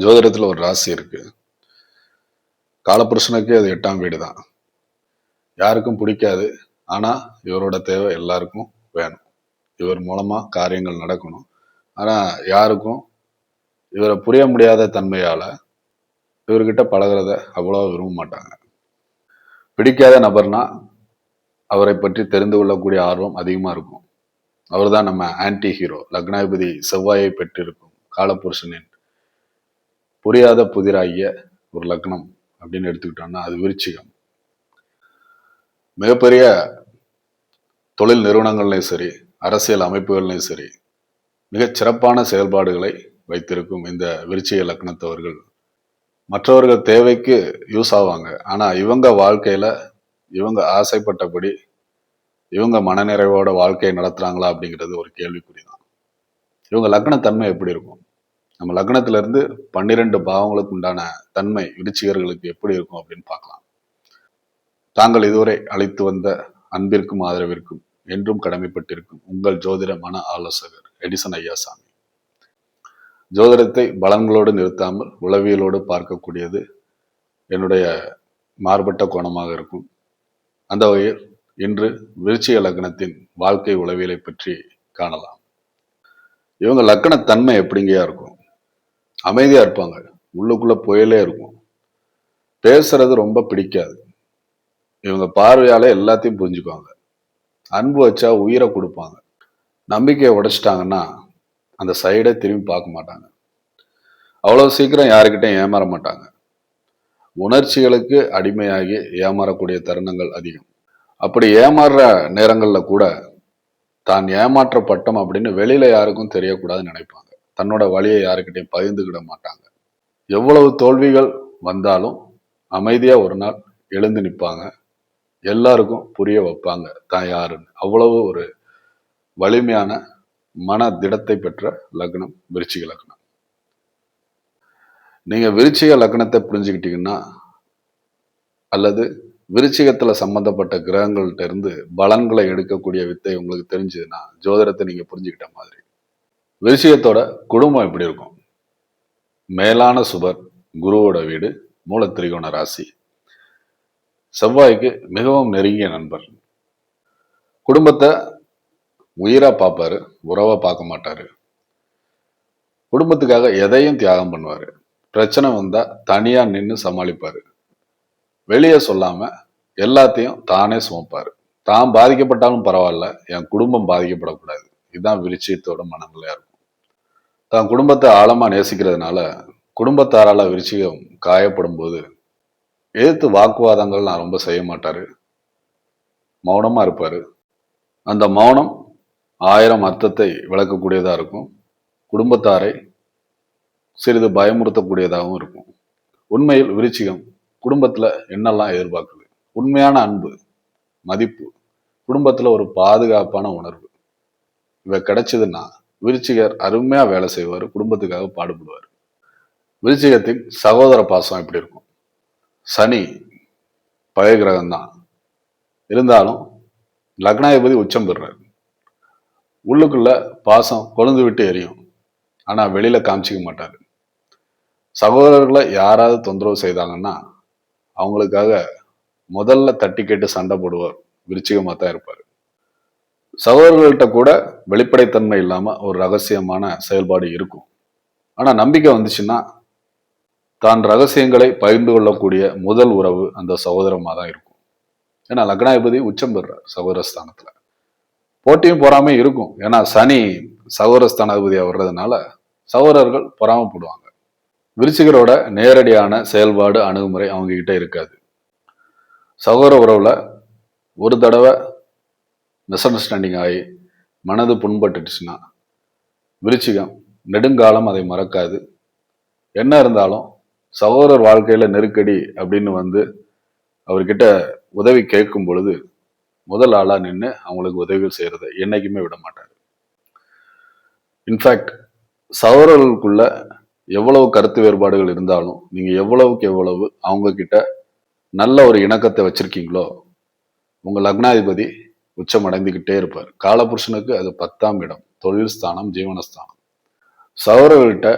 ஜோதிடத்தில் ஒரு ராசி இருக்கு. காலபுருஷனுக்கு அது எட்டாம் வீடு தான். யாருக்கும் பிடிக்காது. ஆனால் இவரோட தேவை எல்லாருக்கும் வேணும். இவர் மூலமாக காரியங்கள் நடக்கணும். ஆனால் யாருக்கும் இவரை புரிய முடியாத தன்மையால் இவர்கிட்ட பழகிறத அவ்வளோ விரும்ப மாட்டாங்க. பிடிக்காத நபர்னா அவரை பற்றி தெரிந்து கொள்ளக்கூடிய ஆர்வம் அதிகமாக இருக்கும். அவர்தான் நம்ம ஆன்டி ஹீரோ லக்னாதிபதி செவ்வாயை பெற்றிருக்கும் காலபுருஷனின் புரியாத புதிராகிய ஒரு லக்னம் அப்படின்னு எடுத்துக்கிட்டோம்னா அது விருச்சிகம். மிகப்பெரிய தொழில் நிறுவனங்கள்லையும் சரி அரசியல் அமைப்புகள்லையும் சரி மிகச் சிறப்பான செயல்பாடுகளை வைத்திருக்கும் இந்த விருச்சிக லக்னத்தவர்கள். மற்றவர்கள் தேவைக்கு யூஸ் ஆவாங்க. ஆனா இவங்க வாழ்க்கையில இவங்க ஆசைப்பட்டபடி இவங்க மனநிறைவோட வாழ்க்கையை நடத்துறாங்களா அப்படிங்கிறது ஒரு கேள்விக்குறி தான் இவங்க லக்னத்தன்மை எப்படி இருக்கும்? நம்ம லக்னத்துல இருந்து பன்னிரெண்டு பாவங்களுக்கு உண்டான தன்மை விருச்சிகர்களுக்கு எப்படி இருக்கும் அப்படின்னு பார்க்கலாம். தாங்கள் இதுவரை அழைத்து வந்த அன்பிற்கும் ஆதரவிற்கும் என்றும் கடமைப்பட்டிருக்கும் உங்கள் ஜோதிட மன ஆலோசகர் எடிசன் ஐயாசாமி. ஜோதிடத்தை பலன்களோடு நிறுத்தாமல் உளவியலோடு பார்க்கக்கூடியது என்னுடைய மாறுபட்ட கோணமாக இருக்கும். அந்த வகையில் இன்று விருச்சிக லக்னத்தின் வாழ்க்கை உளவியலை பற்றி காணலாம். இவங்க லக்கண தன்மை எப்படிங்கயா இருக்கும்? அமைதியா இருப்பாங்க. உள்ளுக்குள்ளே புயலே இருக்கும். பேசுறது ரொம்ப பிடிக்காது. இவங்க பார்வையால் எல்லாத்தையும் புரிஞ்சுக்குவாங்க. அன்பு வச்சா உயிரை கொடுப்பாங்க. நம்பிக்கையை உடைச்சிட்டாங்கன்னா அந்த சைடை திரும்பி பார்க்க மாட்டாங்க. அவ்வளவு சீக்கிரம் யாருக்கிட்டையும் ஏமாற மாட்டாங்க. உணர்ச்சிகளுக்கு அடிமையாகி ஏமாறக்கூடிய தருணங்கள் அதிகம். அப்படி ஏமாறுற நேரங்களில் கூட தான் ஏமாற்றப்பட்டோம் அப்படின்னு வெளியில யாருக்கும் தெரியக்கூடாதுன்னு நினைப்பாங்க. தன்னோட வழியை யாருக்கிட்டையும் பகிர்ந்துக்கிட மாட்டாங்க. எவ்வளவு தோல்விகள் வந்தாலும் அமைதியா ஒரு நாள் எழுந்து நிற்பாங்க எல்லாருக்கும் புரிய வைப்பாங்க தான் யாருன்னு. அவ்வளவு ஒரு வலிமையான மன திடத்தை பெற்ற லக்னம் விருச்சிக லக்னம். நீங்க விருச்சிக லக்னத்தை புரிஞ்சுக்கிட்டீங்கன்னா அல்லது விருச்சிகத்துல சம்பந்தப்பட்ட கிரகங்கள்ட்ட இருந்து பலன்களை எடுக்கக்கூடிய வித்தை உங்களுக்கு தெரிஞ்சதுன்னா ஜோதிடத்தை நீங்க புரிஞ்சுக்கிட்ட மாதிரி விஷயத்தோட குடும்பம் எப்படி இருக்கும்? மேலான சுபர் குருவோட வீடு மூல திரிகோண ராசி. செவ்வாய்க்கு மிகவும் நெருங்கிய நண்பர். குடும்பத்தை உயிரா பார்ப்பாரு உறவா பார்க்க மாட்டாரு. குடும்பத்துக்காக எதையும் தியாகம் பண்ணுவாரு. பிரச்சனை வந்தா தனியா நின்று சமாளிப்பாரு. வெளியே சொல்லாம எல்லாத்தையும் தானே சுமப்பார். தான் பாதிக்கப்பட்டாலும் பரவாயில்ல என் குடும்பம் பாதிக்கப்படக்கூடாது. இதுதான் விருச்சியத்தோட மனநிலையா இருக்கும். தான் குடும்பத்தை ஆழமாக நேசிக்கிறதுனால குடும்பத்தாரால் விருச்சிகம் காயப்படும் போது எதிர்த்து வாக்குவாதங்கள் நான் ரொம்ப செய்ய மாட்டார். மௌனமாக இருப்பார். அந்த மௌனம் ஆயிரம் அர்த்தத்தை விளக்கக்கூடியதாக இருக்கும். குடும்பத்தாரை சிறிது பயமுறுத்தக்கூடியதாகவும் இருக்கும். உண்மையில் விருச்சிகம் குடும்பத்தில் என்னெல்லாம் எதிர்பார்க்குது? உண்மையான அன்பு மதிப்பு குடும்பத்தில் ஒரு பாதுகாப்பான உணர்வு இவை கிடைச்சதுன்னா விருச்சிகர் அருமையாக வேலை செய்வார் குடும்பத்துக்காக பாடுபடுவார். விருச்சிகத்தின் சகோதர பாசம் எப்படி இருக்கும். சனி பழைய கிரகம்தான். இருந்தாலும் லக்னாதிபதி உச்சம் பெறுறாரு. உள்ளுக்குள்ள பாசம் கொழுந்து விட்டு எரியும். ஆனால் வெளியில் காமிச்சிக்க மாட்டார். சகோதரர்களை யாராவது தொந்தரவு செய்தாங்கன்னா அவங்களுக்காக முதல்ல தட்டி கேட்டு சண்டை போடுவார். விருச்சிகமாக தான் இருப்பார். சகோதரர்கள்ட்ட கூட வெளிப்படைத்தன்மை இல்லாமல் ஒரு ரகசியமான செயல்பாடு இருக்கும். ஆனால் நம்பிக்கை வந்துச்சுன்னா தான் ரகசியங்களை பகிர்ந்து கொள்ளக்கூடிய முதல் உறவு அந்த சகோதரமாக தான் இருக்கும். ஏன்னா லக்னாதிபதி உச்சம் பெறுறார் சகோதரஸ்தானத்தில். போட்டியும் பொறாமையும் இருக்கும். ஏன்னா சனி சகோதரஸ்தானாதிபதியாக வர்றதுனால சகோதரர்கள் பொறாமப்படுவாங்க. விருச்சிகரோட நேரடியான செயல்பாடு அணுகுமுறை அவங்க கிட்ட இருக்காது. சகோதர உறவுல ஒரு தடவை மிஸ் அண்டர்ஸ்டாண்டிங் ஆகி மனது புண்பட்டுச்சுன்னா விருச்சிகம் நெடுங்காலம் அதை மறக்காது. என்ன இருந்தாலும் சகோதரர் வாழ்க்கையில் நெருக்கடி அப்படின்னு வந்து அவர்கிட்ட உதவி கேட்கும் பொழுது முதல் ஆளாக நின்று அவங்களுக்கு உதவிகள் செய்கிறத என்றைக்குமே விட மாட்டார். இன்ஃபேக்ட் சகோதரர்களுக்குள்ள எவ்வளவு கருத்து வேறுபாடுகள் இருந்தாலும் நீங்கள் எவ்வளவுக்கு எவ்வளவு அவங்கக்கிட்ட நல்ல ஒரு இணக்கத்தை வச்சுருக்கீங்களோ உங்கள் லக்னாதிபதி உச்சம் அடைந்துகிட்டே இருப்பார். காலபுருஷனுக்கு அது பத்தாம் இடம் தொழில் ஸ்தானம் ஜீவனஸ்தானம். சகோதரர்கள்ட்ட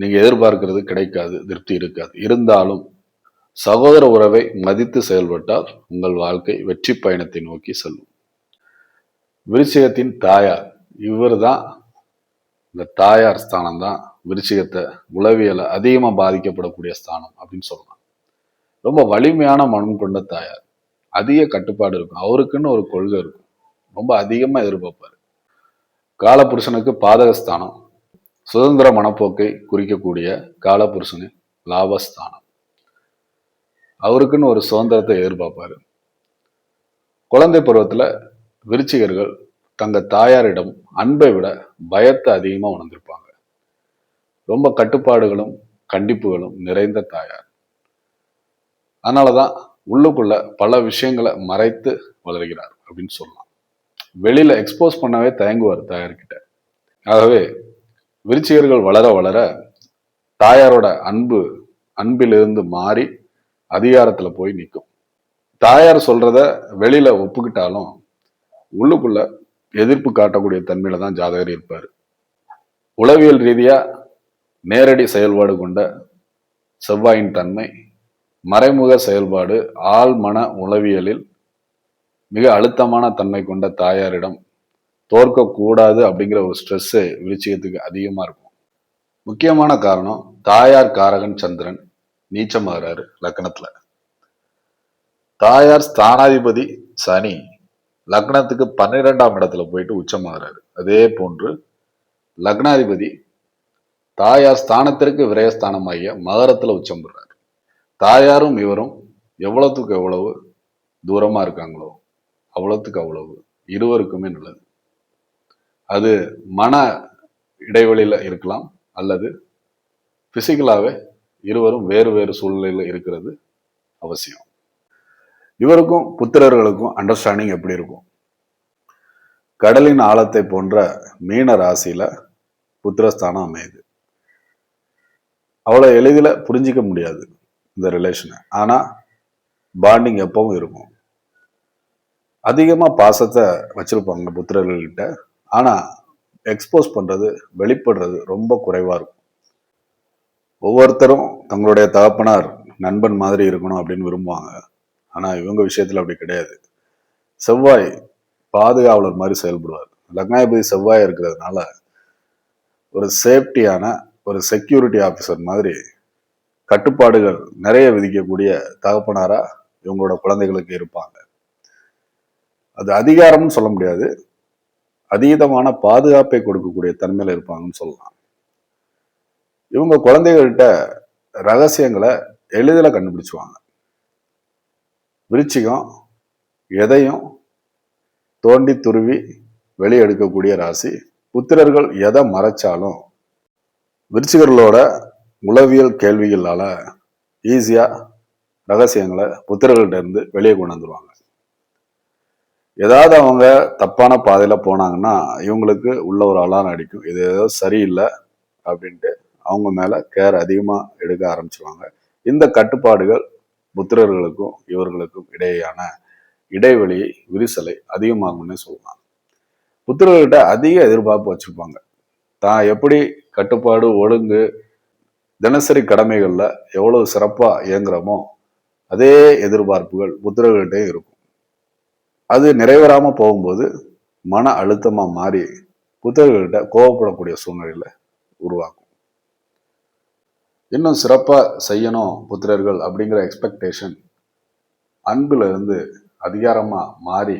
நீங்க எதிர்பார்க்கிறது கிடைக்காது திருப்தி இருக்காது. இருந்தாலும் சகோதர உறவை மதித்து செயல்பட்டால் உங்கள் வாழ்க்கை வெற்றி பயணத்தை நோக்கி செல்லும். விருச்சிகத்தின் தாயார் இவர் தான் இந்த தாயார் ஸ்தானம் தான் விருச்சிகத்தை உளவியலை அதிகமாக பாதிக்கப்படக்கூடிய ஸ்தானம் அப்படின்னு சொல்லலாம். ரொம்ப வலிமையான மனம் கொண்ட தாயார். அதிக கட்டுப்பாடு இருக்கும். அவருக்குன்னு ஒரு கொள்கை இருக்கும். ரொம்ப அதிகமாக எதிர்பார்ப்பார். காலபுருஷனுக்கு பாதகஸ்தானம் சுதந்திர மனப்போக்கை குறிக்கக்கூடிய காலபுருஷனின் லாபஸ்தானம். அவருக்குன்னு ஒரு சுதந்திரத்தை எதிர்பார்ப்பாரு. குழந்தை பருவத்துல விருச்சிகர்கள் தங்க தாயாரிடம் அன்பை விட பயத்தை அதிகமா உணர்ந்திருப்பாங்க. ரொம்ப கட்டுப்பாடுகளும் கண்டிப்புகளும் நிறைந்த தாயார். அதனாலதான் உள்ளுக்குள்ள பல விஷயங்களை மறைத்து வளர்கிறார் அப்படின்னு சொல்லலாம். வெளியில எக்ஸ்போஸ் பண்ணவே தயங்குவார் தாயார்கிட்ட. ஆகவே விருச்சிகர்கள் வளர வளர தாயாரோட அன்பு அன்பிலிருந்து மாறி அதிகாரத்துல போய் நிற்கும் தாயார் சொல்றத வெளியில ஒப்புக்கிட்டாலும் உள்ளுக்குள்ள எதிர்ப்பு காட்டக்கூடிய தன்மையில தான் ஜாதகர் இருப்பார். உளவியல் ரீதியா நேரடி செயல்பாடு கொண்ட செவ்வாயின் தன்மை மறைமுக செயல்பாடு ஆழ்மன உளவியலில் மிக அழுத்தமான தன்மை கொண்ட தாயாரிடம் தோற்கக்கூடாது அப்படிங்கிற ஒரு ஸ்ட்ரெஸ்ஸு விருச்சிகத்துக்கு அதிகமா இருக்கும். முக்கியமான காரணம் தாயார் காரகன் சந்திரன் நீச்சமாகிறாரு லக்னத்துல. தாயார் ஸ்தானாதிபதி சனி லக்னத்துக்கு பன்னிரெண்டாம் இடத்துல போயிட்டு உச்சமாகிறாரு. அதே போன்று லக்னாதிபதி தாயார் ஸ்தானத்திற்கு விரயஸ்தானமாகிய மகரத்துல உச்சம் பெறாரு. தாயாரும் இவரும் எவ்வளவுக்கு எவ்வளவு தூரமா இருக்காங்களோ அவ்வளோத்துக்கு அவ்வளவு. இருவருக்குமே நல்லது. அது மன இடைவெளியில இருக்கலாம் அல்லது பிசிக்கலாவே இருவரும் வேறு வேறு சூழ்நிலையில் இருக்கிறது அவசியம். இவருக்கும் புத்திரர்களுக்கும் அண்டர்ஸ்டாண்டிங் எப்படி இருக்கும்? கடலின் ஆழத்தை போன்ற மீன ராசியில புத்திரஸ்தானம் அமையுது. அவ்வளோ எளிதில் புரிஞ்சிக்க முடியாது இந்த ரிலேஷனை ஆனால் பாண்டிங் எப்பவும் இருக்கும். அதிகமாக பாசத்தை வச்சிருப்பாங்க புத்திரர்கள்கிட்ட. ஆனால் எக்ஸ்போஸ் பண்ணுறது வெளிப்படுறது ரொம்ப குறைவாக இருக்கும். ஒவ்வொருத்தரும் தங்களுடைய தகப்பனார் நண்பன் மாதிரி இருக்கணும் அப்படின்னு விரும்புவாங்க. ஆனால் இவங்க விஷயத்தில் அப்படி கிடையாது. செவ்வாய் பாதுகாவலர் மாதிரி செயல்படுவார். லக்னாதிபதி செவ்வாய் இருக்கிறதுனால ஒரு சேஃப்டியான ஒரு செக்யூரிட்டி ஆஃபீஸர் மாதிரி கட்டுப்பாடுகள் நிறைய விதிக்கக்கூடிய தகப்பனாராக இவங்களோட குழந்தைகளுக்கு இருப்பாங்க. அது அதிகாரம்னு சொல்ல முடியாது. அதீதமான பாதுகாப்பை கொடுக்கக்கூடிய தன்மையில் இருப்பாங்கன்னு சொல்லலாம். இவங்க குழந்தைகள்கிட்ட ரகசியங்களை எளிதில் கண்டுபிடிச்சுவாங்க. விருச்சிகம் எதையும் தோண்டி துருவி வெளியெடுக்கக்கூடிய ராசி புத்திரர்கள் எதை மறைச்சாலும் விருச்சிகர்களோட உளவியல் கேள்விகளால ஈஸியா ரகசியங்களை புத்திரர்கள்ட்ட இருந்து வெளியே கொண்டு வந்துருவாங்க. ஏதாவது அவங்க தப்பான பாதையில் போனாங்கன்னா இவங்களுக்கு உள்ள ஒரு அலாரம் அடிக்கும். இது ஏதோ சரியில்லை அப்படின்ட்டு அவங்க மேலே கேர் அதிகமாக எடுக்க ஆரம்பிச்சுவாங்க இந்த கட்டுப்பாடுகள் புத்திரர்களுக்கும் இவர்களுக்கும் இடையேயான இடைவெளி விரிசலை அதிகமாகும்னு சொல்லலாம். புத்திரர்கள்ட்ட அதிக எதிர்பார்ப்பு வச்சுருப்பாங்க. தான் எப்படி கட்டுப்பாடு ஒழுங்கு தினசரி கடமைகளில் எவ்வளவு சிறப்பாக இயங்குறோமோ அதே எதிர்பார்ப்புகள் புத்திரர்கள்ட்டே இருக்கும். அது நிறைவேறாம போகும்போது மன அழுத்தமா மாறி புத்தகர்கள்கிட்ட கோவப்படக்கூடிய சூழ்நிலையில உருவாக்கும் இன்னும் சிறப்பா செய்யணும் புத்திரர்கள் அப்படிங்கிற எக்ஸ்பெக்டேஷன் அன்புல இருந்து அதிகாரமா மாறி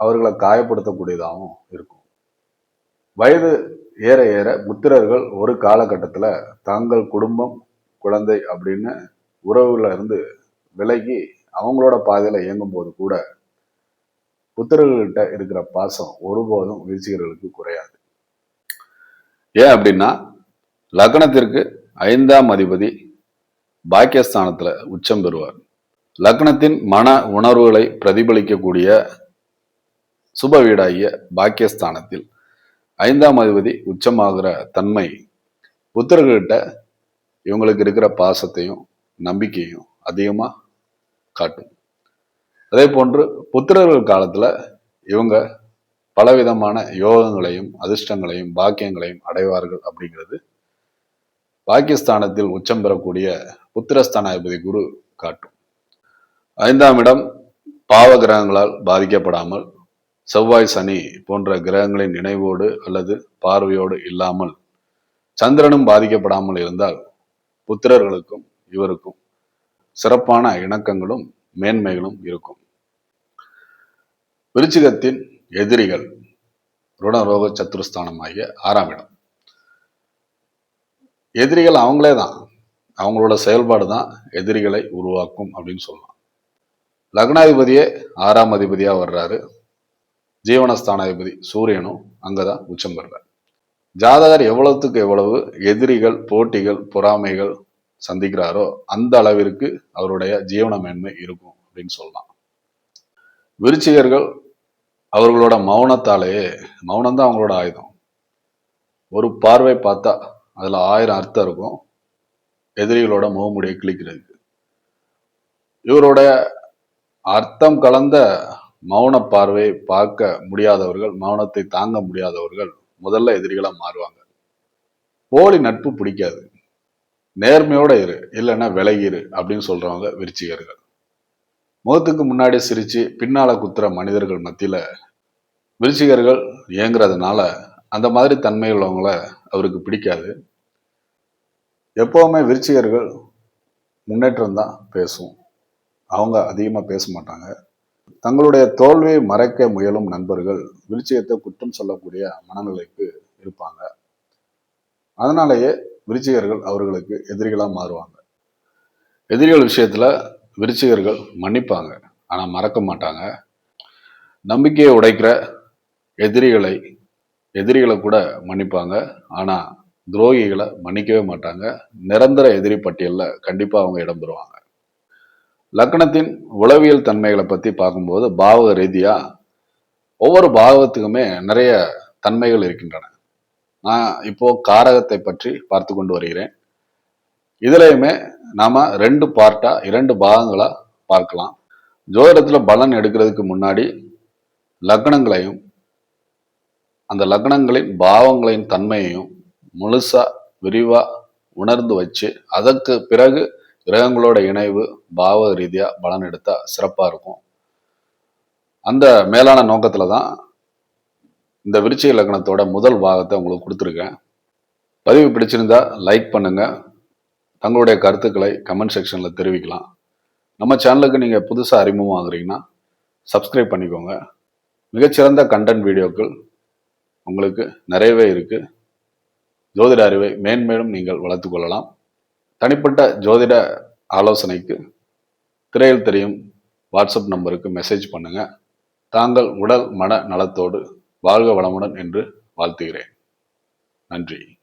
அவர்களை காயப்படுத்தக்கூடியதாகவும் இருக்கும். வயது ஏற ஏற புத்திரர்கள் ஒரு காலகட்டத்துல தங்கள் குடும்பம் குழந்தை அப்படின்னு உறவுல இருந்து விலகி அவங்களோட பாதையில் இயங்கும் போது கூட புத்திரர்கள்கிட்ட இருக்கிற பாசம் ஒருபோதும் வீழ்ச்சிகர்களுக்கு குறையாது. ஏன் அப்படின்னா லக்னத்திற்கு ஐந்தாம் அதிபதி பாக்கியஸ்தானத்துல உச்சம் பெறுவார். லக்னத்தின் மன உணர்வுகளை பிரதிபலிக்கக்கூடிய சுப வீடாகிய பாக்கியஸ்தானத்தில் ஐந்தாம் அதிபதி உச்சமாகிற தன்மை புத்தர்கள்கிட்ட இவங்களுக்கு இருக்கிற பாசத்தையும் நம்பிக்கையும் அதிகமாக காட்டும். அதே போன்று புத்திரர்கள் காலத்துல இவங்க பலவிதமான யோகங்களையும் அதிர்ஷ்டங்களையும் பாக்கியங்களையும் அடைவார்கள் அப்படிங்கிறது. பாகிஸ்தானத்தில் உச்சம் பெறக்கூடிய புத்திரஸ்தானாதிபதி குரு காட்டும். ஐந்தாம் இடம் பாவ கிரகங்களால் பாதிக்கப்படாமல் செவ்வாய் சனி போன்ற கிரகங்களின் நினைவோடு அல்லது பார்வையோடு இல்லாமல் சந்திரனும் பாதிக்கப்படாமல் இருந்தால் புத்திரர்களுக்கும் இவருக்கும் சிறப்பான இணக்கங்களும் மேன்மைகளும் இருக்கும். விருச்சிகத்தின் எதிரிகள் ருணரோக சத்துருஸ்தானம் ஆகிய ஆறாம் இடம். எதிரிகள் அவங்களே தான். அவங்களோட செயல்பாடு தான் எதிரிகளை உருவாக்கும் அப்படின்னு சொல்லலாம். லக்னாதிபதியே ஆறாம் அதிபதியா வர்றாரு. ஜீவனஸ்தானாதிபதி சூரியனும் அங்கதான் உச்சம் பெறார் ஜாதகர் எவ்வளவுக்கு எவ்வளவு? எதிரிகள் போட்டிகள் பொறாமைகள் சந்திக்கிறாரோ அந்த அளவிற்கு அவருடைய ஜீவன மேன்மை இருக்கும் அப்படின்னு சொல்லலாம். விருச்சிகர்கள் அவர்களோட மௌனத்தாலேயே மௌனம் தான் அவங்களோட ஆயுதம். ஒரு பார்வை பார்த்தா அதுல ஆயிரம் அர்த்தம் இருக்கும். எதிரிகளோட முகமுடியை கிழிக்கிறதுக்கு. இவருடைய அர்த்தம் கலந்த மௌன பார்வையை பார்க்க முடியாதவர்கள் மௌனத்தை தாங்க முடியாதவர்கள் முதல்ல எதிரிகளாக மாறுவாங்க. போலி நட்பு பிடிக்காது. நேர்மையோட இரு இல்லைன்னா விலகிரு அப்படின்னு சொல்றவங்க விருச்சிகர்கள். முகத்துக்கு முன்னாடி சிரிச்சு பின்னால குத்துற மனிதர்கள் மத்தியில விருச்சிகர்கள் இயங்குறதுனால அந்த மாதிரி தன்மை உள்ளவங்கள அவருக்கு பிடிக்காது. எப்பவுமே விருச்சிகர்கள் முன்னேற்றம் தான் பேசும். அவங்க அதிகமாக பேச மாட்டாங்க. தங்களுடைய தோல்வியை மறைக்க முயலும் நண்பர்கள் விருச்சிகத்தை குற்றம் சொல்லக்கூடிய மனநிலைக்கு இருப்பாங்க. அதனாலேயே விருச்சிகர்கள் அவர்களுக்கு எதிரிகளாக மாறுவாங்க. எதிரிகள் விஷயத்தில் விருச்சிகர்கள் மன்னிப்பாங்க. ஆனால் மறக்க மாட்டாங்க. நம்பிக்கையை உடைக்கிற எதிரிகளை எதிரிகளை கூட மன்னிப்பாங்க. ஆனால் துரோகிகளை மன்னிக்கவே மாட்டாங்க. நிரந்தர எதிரி பட்டியலில் கண்டிப்பாக அவங்க இடம் பெறுவாங்க. லக்னத்தின் உளவியல் தன்மைகளை பற்றி பார்க்கும்போது பாவக ரீதியாக ஒவ்வொரு பாவத்துக்குமே நிறைய தன்மைகள் இருக்கின்றன. நான் இப்போ காரகத்தை பற்றி பார்த்து கொண்டு வருகிறேன். இதுலையுமே நாம ரெண்டு பார்ட்டா இரண்டு பாகங்களா பார்க்கலாம். ஜோதிடத்துல பலன் எடுக்கிறதுக்கு முன்னாடி லக்னங்களையும் அந்த லக்னங்களின் பாவங்களின் தன்மையையும் முழுசா விரிவா உணர்ந்து வச்சு அதற்கு பிறகு கிரகங்களோட இணைவு பாவ ரீதியா பலன் எடுத்தா சிறப்பா இருக்கும். அந்த மேலான நோக்கத்துல தான் இந்த விருச்சிக லக்னத்தோட முதல் பாகத்தை உங்களுக்கு கொடுத்துருக்கேன். பதிவு பிடிச்சிருந்தா லைக் பண்ணுங்க. தங்களுடைய கருத்துக்களை கமெண்ட் செக்ஷனில் தெரிவிக்கலாம். நம்ம சேனலுக்கு நீங்கள் புதுசாக அறிமுகம் ஆகுறீங்கன்னா சப்ஸ்கிரைப் பண்ணிக்கோங்க. மிகச்சிறந்த கண்டென்ட் வீடியோக்கள் உங்களுக்கு நிறையவே இருக்குது ஜோதிட அறிவை மேன்மேலும் நீங்கள் வளர்த்து கொள்ளலாம். தனிப்பட்ட ஜோதிட ஆலோசனைக்கு திரையில் தெரியும் வாட்ஸ்அப் நம்பருக்கு மெசேஜ் பண்ணுங்கள் தாங்கள் உடல் மன நலத்தோடு வாழ்க வளமுடன் என்று வாழ்த்துகிறேன். நன்றி.